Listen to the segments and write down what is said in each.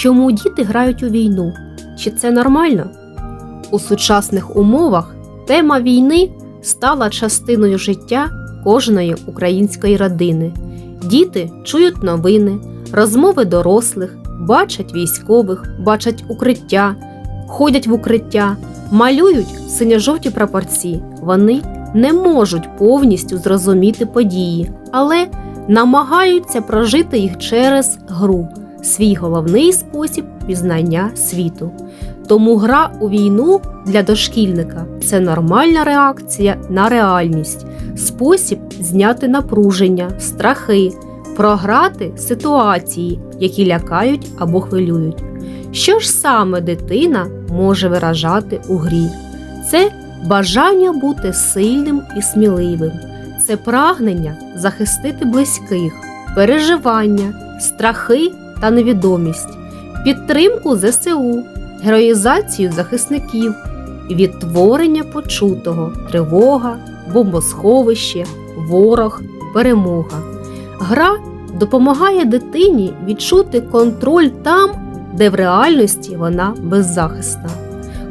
Чому діти грають у війну? Чи це нормально? У сучасних умовах тема війни стала частиною життя кожної української родини. Діти чують новини, розмови дорослих, бачать військових, бачать укриття, ходять в укриття, малюють синьо-жовті прапорці. Вони не можуть повністю зрозуміти події, але намагаються прожити їх через гру, свій головний спосіб пізнання світу. Тому гра у війну для дошкільника це нормальна реакція на реальність, спосіб зняти напруження, страхи, програти ситуації, які лякають або хвилюють. Що ж саме дитина може виражати у грі? Це бажання бути сильним і сміливим, це прагнення захистити близьких, переживання, страхи та невідомість, підтримку ЗСУ, героїзацію захисників, відтворення почутого, тривога, бомбосховище, ворог, перемога. Гра допомагає дитині відчути контроль там, де в реальності вона беззахисна.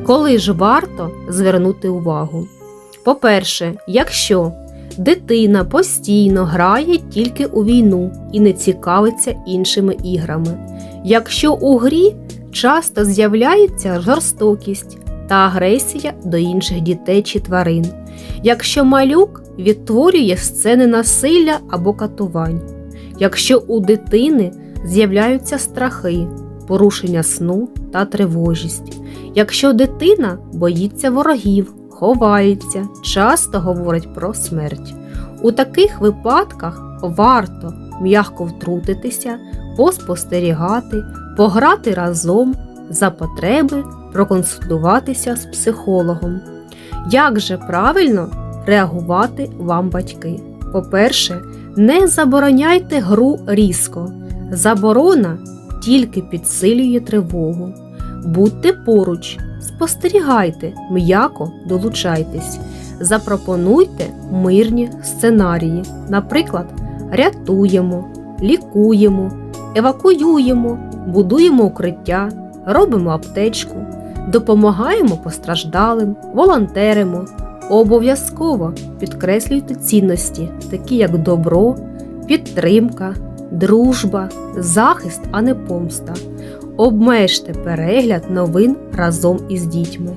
Коли ж варто звернути увагу? По-перше, якщо дитина постійно грає тільки у війну і не цікавиться іншими іграми, якщо у грі часто з'являється жорстокість та агресія до інших дітей чи тварин, якщо малюк відтворює сцени насилля або катувань, якщо у дитини з'являються страхи, порушення сну та тривожість, якщо дитина боїться ворогів, ховається, часто говорить про смерть. У таких випадках варто м'яко втрутитися, поспостерігати, пограти разом за потреби, проконсультуватися з психологом. Як же правильно реагувати вам батьки? По-перше, не забороняйте гру різко. Заборона тільки підсилює тривогу. Будьте поруч, спостерігайте, м'яко долучайтесь, запропонуйте мирні сценарії, наприклад, рятуємо, лікуємо, евакуюємо, будуємо укриття, робимо аптечку, допомагаємо постраждалим, волонтеримо. Обов'язково підкреслюйте цінності, такі як добро, підтримка, дружба, захист, а не помста. Обмежте перегляд новин разом із дітьми.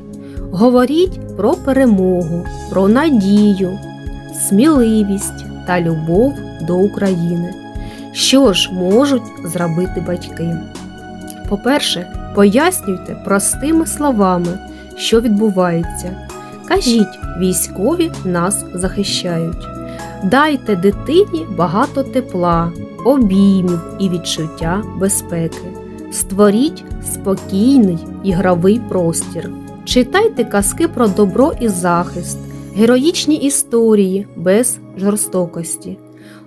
Говоріть про перемогу, про надію, сміливість та любов до України. Що ж можуть зробити батьки? По-перше, пояснюйте простими словами, що відбувається. Кажіть, військові нас захищають. Дайте дитині багато тепла, обіймів і відчуття безпеки. Створіть спокійний ігровий простір. Читайте казки про добро і захист, героїчні історії без жорстокості.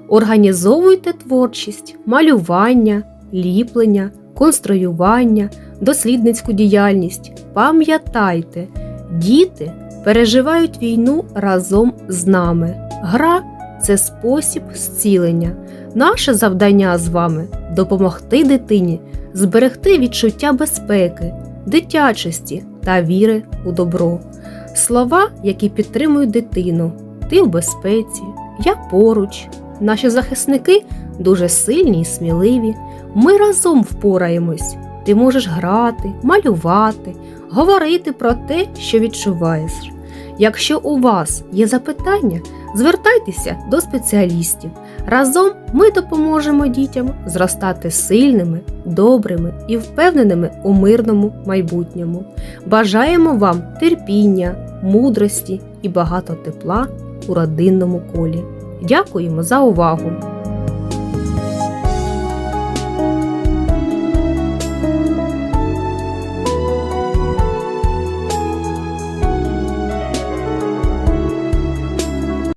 Організовуйте творчість, малювання, ліплення, конструювання, дослідницьку діяльність. Пам'ятайте, діти переживають війну разом з нами. Гра це спосіб зцілення. Наше завдання з вами допомогти дитині зберегти відчуття безпеки, дитячості та віри у добро. Слова, які підтримують дитину, ти в безпеці, я поруч. Наші захисники дуже сильні і сміливі. Ми разом впораємось. Ти можеш грати, малювати, говорити про те, що відчуваєш. Якщо у вас є запитання, звертайтеся до спеціалістів. Разом ми допоможемо дітям зростати сильними, добрими і впевненими у мирному майбутньому. Бажаємо вам терпіння, мудрості і багато тепла у родинному колі. Дякуємо за увагу!